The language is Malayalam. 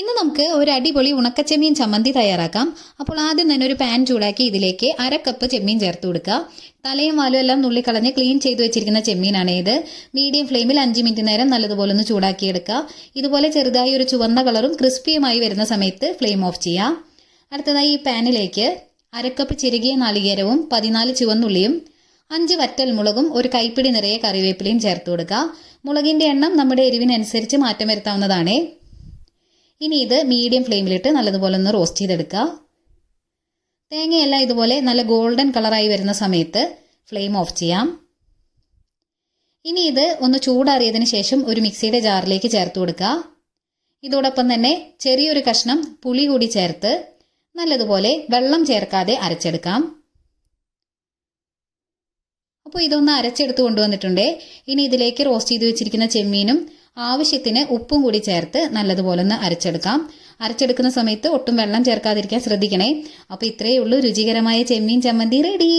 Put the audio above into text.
ഇന്ന് നമുക്ക് ഒരു അടിപൊളി ഉണക്കച്ചെമ്മീൻ ചമ്മന്തി തയ്യാറാക്കാം. അപ്പോൾ ആദ്യം തന്നെ ഒരു പാൻ ചൂടാക്കി ഇതിലേക്ക് അര കപ്പ് ചെമ്മീൻ ചേർത്ത് കൊടുക്കുക തലയും വാലും എല്ലാം നുള്ളിക്കളഞ്ഞ് ക്ലീൻ ചെയ്ത് വെച്ചിരിക്കുന്ന ചെമ്മീനാണ് ഇത്. മീഡിയം ഫ്ലെയിമിൽ അഞ്ച് മിനിറ്റ് നേരം നല്ലതുപോലെ ഒന്ന് ചൂടാക്കിയെടുക്കുക ഇതുപോലെ ചെറുതായി ഒരു ചുവന്ന കളറും ക്രിസ്പിയുമായി വരുന്ന സമയത്ത് ഫ്ലെയിം ഓഫ് ചെയ്യാം. അടുത്തതായി ഈ പാനിലേക്ക് അരക്കപ്പ് ചിരുകിയ നാളികേരവും പതിനാല് ചുവന്നുള്ളിയും അഞ്ച് വറ്റൽ മുളകും ഒരു കൈപ്പിടി നിറയെ കറിവേപ്പിലയും ചേർത്ത് കൊടുക്കുക മുളകിന്റെ എണ്ണം നമ്മുടെ എരിവിനനുസരിച്ച് മാറ്റം വരുത്താവുന്നതാണേ. ഇനി ഇത് മീഡിയം ഫ്ലെയിമിലിട്ട് നല്ലതുപോലെ ഒന്ന് റോസ്റ്റ് ചെയ്തെടുക്കുക തേങ്ങയെല്ലാം ഇതുപോലെ നല്ല ഗോൾഡൻ കളറായി വരുന്ന സമയത്ത് ഫ്ലെയിം ഓഫ് ചെയ്യാം. ഇനി ഇത് ഒന്ന് ചൂടാറിയതിന് ശേഷം ഒരു മിക്സിയുടെ ജാറിലേക്ക് ചേർത്ത് കൊടുക്കുക ഇതോടൊപ്പം തന്നെ ചെറിയൊരു കഷ്ണം പുളി കൂടി ചേർത്ത് നല്ലതുപോലെ വെള്ളം ചേർക്കാതെ അരച്ചെടുക്കാം. അപ്പോൾ ഇതൊന്ന് അരച്ചെടുത്ത് കൊണ്ടുവന്നിട്ടുണ്ട്. ഇനി ഇതിലേക്ക് റോസ്റ്റ് ചെയ്ത് വെച്ചിരിക്കുന്ന ചെമ്മീനും ആവശ്യത്തിന് ഉപ്പും കൂടി ചേർത്ത് നല്ലതുപോലെ ഒന്ന് അരച്ചെടുക്കാം. അരച്ചെടുക്കുന്ന സമയത്ത് ഒട്ടും വെള്ളം ചേർക്കാതിരിക്കാൻ ശ്രദ്ധിക്കണേ. അപ്പോൾ ഇത്രയേ ഉള്ളൂ രുചികരമായ ചെമ്മീൻ ചമ്മന്തി. റെഡി